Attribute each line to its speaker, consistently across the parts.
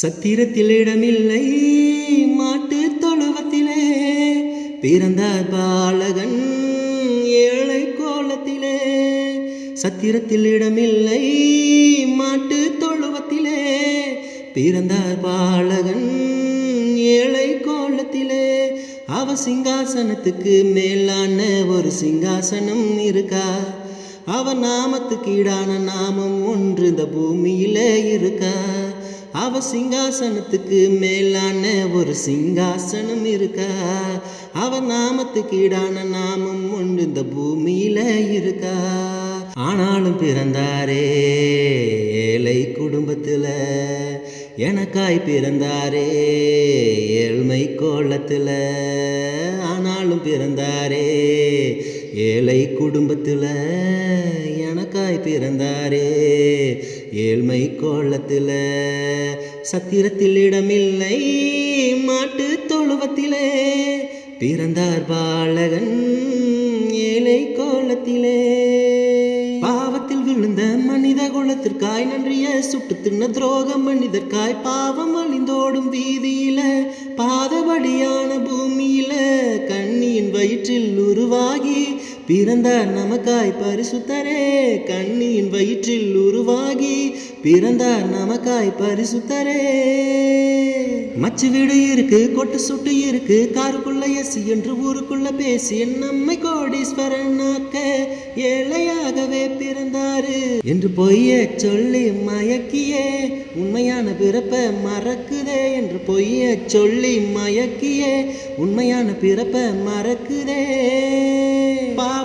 Speaker 1: சத்திரத்தில் இடமில்லை மாட்டு தொழுவத்திலே. பிறந்தார் பாலகன் ஏழை கோலத்திலே. சத்திரத்தில் இடமில்லை மாட்டு தொழுவத்திலே. பிறந்தார் பாலகன் ஏழை கோலத்திலே. அவ சிங்காசனத்துக்கு மேலான ஒரு சிங்காசனம் இருக்கா? அவ நாமத்துக்கு ஈடான நாமம் ஒன்று இந்த பூமியில இருக்கா? அவ சிங்காசனத்துக்கு மேலான ஒரு சிங்காசனம் இருக்கா? அவ நாமத்துக்கு ஈடான நாமம் ஒன்று இந்த பூமியில இருக்கா? ஆனாலும் பிறந்தாரே ஏழை குடும்பத்தில் எனக்காய் பிறந்தாரே ஏழ்மை கோலத்தில். ஆனாலும் பிறந்தாரே ஏழை குடும்பத்தில் எனக்காய் பிறந்தாரே. ஏழ்மை கோலத்தில் சத்திரத்தில் இடமில்லை மாட்டு தொழுவத்திலே பிறந்தார் பாலகன் ஏழை கோலத்திலே. பாவத்தில் விழுந்த மனித குலத்திற்காய் நன்றிய சுட்டு தின்ன துரோகம் மனிதற்காய் பாவம் அழிந்தோடும் வீதியில பாதபடியான பூமியில கண்ணியின் வயிற்றில் உருவாகி பிறந்தார் நமக்காய் பரிசுத்தரே கண்ணியின் வயிற்றில் உருவாகி பிறந்தார் நமக்காய் பரிசுத்தரே. மச்சு வீடு இருக்கு கொட்டு சுட்டு இருக்கு காருக்குள்ள எஸ் என்று ஊருக்குள்ள பேசி நம்மை கோடீஸ்வரனாக்க ஏழையாகவே பிறந்தாரு. என்று பொய்ய சொல்லி மயக்கியே உண்மையான பிறப்ப மறக்குதே என்று பொய்ய சொல்லி மயக்கியே உண்மையான பிறப்ப மறக்குதே.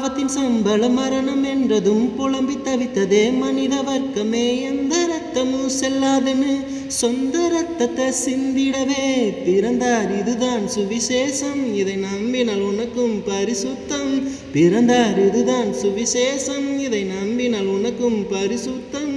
Speaker 1: பாவத்தின் சம்பளம் மரணம் என்றதும் புலம்பி தவித்ததே மனித வர்க்கமே. எந்த ரத்தமும் செல்லாதுன்னு சொந்த ரத்தத்தை சிந்திடவே பிறந்தார் இதுதான் சுவிசேஷம். இதை நம்பினால் உனக்கும் பரிசுத்தம். பிறந்தார் இதுதான் சுவிசேஷம். இதை நம்பினால் உனக்கும் பரிசுத்தம்.